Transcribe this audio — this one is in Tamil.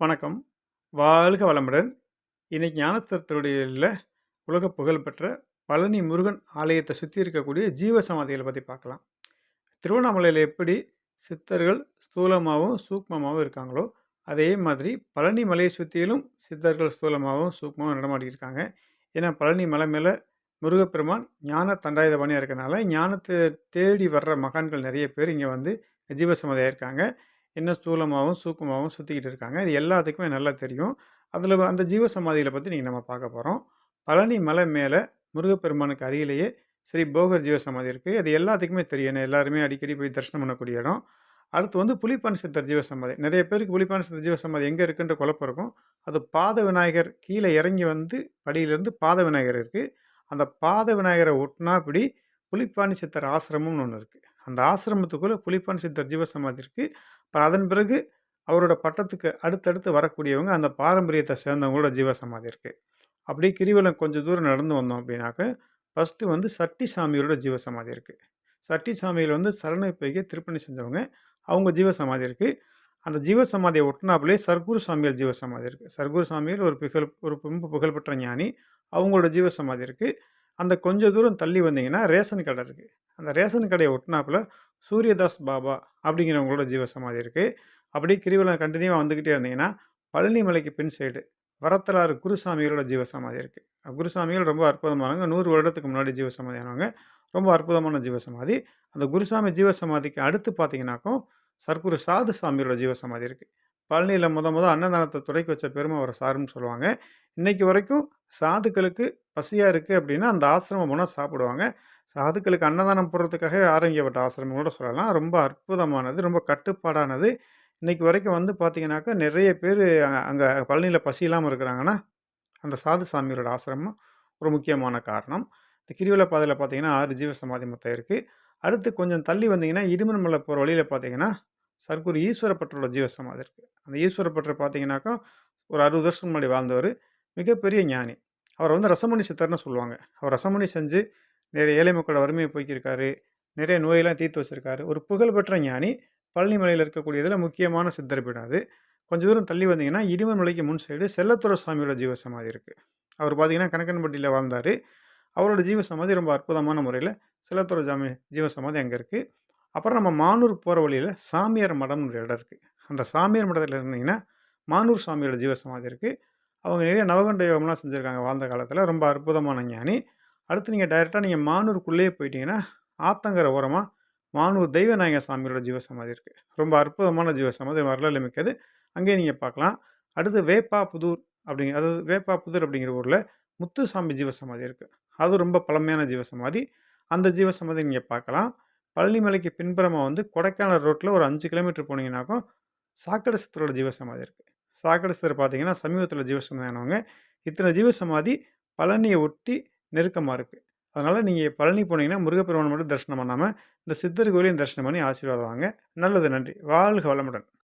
வணக்கம். வாழ்க வளமுடன். இன்னைக்கு ஞானஸ்தத்துடைய உலக புகழ்பெற்ற பழனி முருகன் ஆலயத்தை சுற்றி இருக்கக்கூடிய ஜீவ சமாதிகளை பற்றி பார்க்கலாம். திருவண்ணாமலையில் எப்படி சித்தர்கள் ஸ்தூலமாகவும் சூக்மமாகவும் இருக்காங்களோ அதே மாதிரி பழனி மலையை சுற்றிலும் சித்தர்கள் ஸ்தூலமாகவும் சூக்மமாகவும் நடமாடியிருக்காங்க ஏன்னா பழனி மலை மேலே முருகப்பெருமான் ஞான தண்டாயுதபாணியாக இருக்கனால ஞானத்தை தேடி வர்ற மகான்கள் நிறைய பேர் இங்கே வந்து ஜீவசமாதியாக இருக்காங்க. இன்னும் ஸ்தூலமாகவும் சூக்கமாகவும் சுற்றிக்கிட்டு இருக்காங்க. இது எல்லாத்துக்குமே நல்லா தெரியும். அதில் அந்த ஜீவ சமாதிகளை பற்றி நீங்கள் நம்ம பார்க்க போகிறோம் பழனி மலை மேலே முருகப்பெருமானுக்கு அருகிலேயே ஸ்ரீ போகர் ஜீவ சமாதி இருக்குது அது எல்லாத்துக்குமே தெரியும். எல்லாருமே அடிக்கடி போய் தரிசனம் பண்ணக்கூடிய இடம். அடுத்து வந்து புலிப்பான் சித்தர் ஜீவ சமாதி நிறைய பேருக்கு புலிப்பான் சித்தர் ஜீவ சமாதி எங்கே இருக்குன்ற குழப்பம் இருக்கும். அது பாத விநாயகர் கீழே இறங்கி வந்து படியிலேருந்து பாத விநாயகர் இருக்குது அந்த பாத விநாயகரை ஒட்டினா இப்படி புலிப்பாணி சித்தர் ஆசிரமம்னு ஒன்று இருக்குது அந்த ஆசிரமத்துக்குள்ளே புலிப்பான் சித்தர் ஜீவ சமாதி இருக்குது அப்புறம் அதன் பிறகு அவரோட பட்டத்துக்கு அடுத்தடுத்து வரக்கூடியவங்க அந்த பாரம்பரியத்தை சேர்ந்தவங்களோட ஜீவ சமாதி இருக்குது அப்படியே கிரிவலம் கொஞ்சம் தூரம் நடந்து வந்தோம் அப்படின்னாக்க ஃபஸ்ட்டு வந்து சட்டி சாமியோட ஜீவ சமாதி இருக்குது சட்டி சாமியில் வந்து சரணை பொய்கை திருப்பணி செஞ்சவங்க அவங்க ஜீவ சமாதி இருக்குது அந்த ஜீவ சமாதியை சர்க்குரு சாமியால் ஜீவ சமாதி இருக்குது சர்க்குரு சாமியில் ஒரு புகழ் ஒரு ரொம்ப புகழ்பெற்ற ஞானி அவங்களோட ஜீவ சமாதி இருக்குது அந்த கொஞ்சம் தூரம் தள்ளி வந்தீங்கன்னா ரேஷன் கடை இருக்குது அந்த ரேஷன் கடையை ஒட்டினாப்புல சூரியதாஸ் பாபா அப்படிங்கிறவங்களோட ஜீவ சமாதி இருக்குது அப்படியே கிரிவலம் கண்டினியூவாக வந்துக்கிட்டே இருந்தீங்கன்னா பழனிமலைக்கு பின் சைடு வரத்தலாறு குருசாமிகளோட ஜீவ சமாதி இருக்குது குருசாமிகள் ரொம்ப அற்புதமானவங்க. நூறு வருடத்துக்கு முன்னாடி ஜீவ சமாதியானவங்க ரொம்ப அற்புதமான ஜீவ சமாதி அந்த குருசாமி ஜீவ சமாதிக்கு அடுத்து பார்த்தீங்கன்னாக்கும் சர்க்குரு சாது சாமியோட ஜீவ சமாதி இருக்குது பழனியில் முத முத அன்னதானத்தை துடைக்க வச்ச பெருமை அவரை சாருன்னு சொல்லுவாங்க. இன்றைக்கி வரைக்கும் சாதுக்களுக்கு பசியாக இருக்குது அப்படின்னா அந்த ஆசிரமம் போனால் சாப்பிடுவாங்க. சாதுக்களுக்கு அன்னதானம் போடுறதுக்காக ஆரம்பிக்கப்பட்ட ஆசிரமம் கூட சொல்லலாம். ரொம்ப அற்புதமானது ரொம்ப கட்டுப்பாடானது. இன்றைக்கி வரைக்கும் வந்து பார்த்திங்கனாக்கா நிறைய பேர் அங்கே பழனியில் பசி இல்லாமல் இருக்கிறாங்கன்னா அந்த சாது சாமியோட ஆசிரமம் ஒரு முக்கியமான காரணம். இந்த கிரிவல பாதையில் பார்த்தீங்கன்னா ஆறு ஜீவ சமாதி மொத்தம் இருக்குது அடுத்து கொஞ்சம் தள்ளி வந்தீங்கன்னா இடுமன் மலை போகிற வழியில் பார்த்தீங்கன்னா சர்க்குரு ஈஸ்வரப்பட்டரோட ஜீவ இருக்குது அந்த ஈஸ்வரப்பட்டர் பார்த்தீங்கன்னாக்கா ஒரு அறுபது வருஷம் முன்னாடி வாழ்ந்தவர் மிகப்பெரிய ஞானி. அவரை வந்து ரசமணி சித்தர்னு சொல்லுவாங்க. அவர் ரசமணி செஞ்சு நிறைய ஏழை மக்களோட வறுமையை போய்க்கிருக்காரு நிறைய நோயெல்லாம் தீர்த்து வச்சுருக்காரு. ஒரு புகழ்பெற்ற ஞானி பழனி மலையில் இருக்கக்கூடியதில் முக்கியமான சித்தர் பீடம் அது. கொஞ்சம் தூரம் தள்ளி வந்தீங்கன்னா இடிமன் மலைக்கு முன் சைடு செல்லத்துற சுவாமியோட ஜீவசமாதி இருக்குது அவர் பார்த்தீங்கன்னா கணக்கன்பட்டியில் வாழ்ந்தார். அவரோட ஜீவசமாதி ரொம்ப அற்புதமான முறையில் செல்லத்துற ஜாமி ஜீவசமாதி அங்கே இருக்குது அப்புறம் நம்ம மானூர் போகிற வழியில் சாமியார் மடம்னு ஒரு இடம் இருக்குது அந்த சாமியார் மடத்தில் இருந்தீங்கன்னா மானூர் சாமியோட ஜீவசமாதி இருக்குது அவங்க நிறைய நவகண்ட யோகம்லாம் செஞ்சுருக்காங்க வாழ்ந்த காலத்தில். ரொம்ப அற்புதமான ஞானி. அடுத்து நீங்கள் டைரெக்டாக நீங்கள் மானூருக்குள்ளேயே போயிட்டீங்கன்னா ஆத்தங்கரை ஓரமாக மானூர் தெய்வநாயக சாமியோட ஜீவசமாதி இருக்குது ரொம்ப அற்புதமான ஜீவசமாதி வரலாறு மிக்கது. அங்கேயே நீங்கள் பார்க்கலாம். அடுத்து வேப்பா புதூர் அப்படிங்க அதாவது வேப்பா புதூர் அப்படிங்கிற ஊரில் முத்துசாமி ஜீவசமாதி இருக்குது அது ரொம்ப பழமையான ஜீவசமாதி. அந்த ஜீவசமாதி நீங்கள் பார்க்கலாம். பழனிமலைக்கு பின்புறமாக வந்து கொடைக்கானல் ரோட்டில் ஒரு அஞ்சு கிலோமீட்டர் போனீங்கன்னாக்கும் சாக்கடை சித்தரோட ஜீவசமாதி இருக்குது சாக்கடை சித்தர் பார்த்தீங்கன்னா சமீபத்தில் ஜீவசமாதி ஆனவங்க இத்தனை ஜீவசமாதி பழனியை ஒட்டி நெருக்கமாக இருக்குது அதனால் நீங்கள் பழனி போனீங்கன்னா முருகப்பெருமான் மட்டும் தரிசனம் பண்ணாமல் இந்த சித்தர் கோயிலையும் தரிசனம் பண்ணி ஆசீர்வாதம் வாங்க. நல்லது நன்றி. வாழ்க வளமுடன்.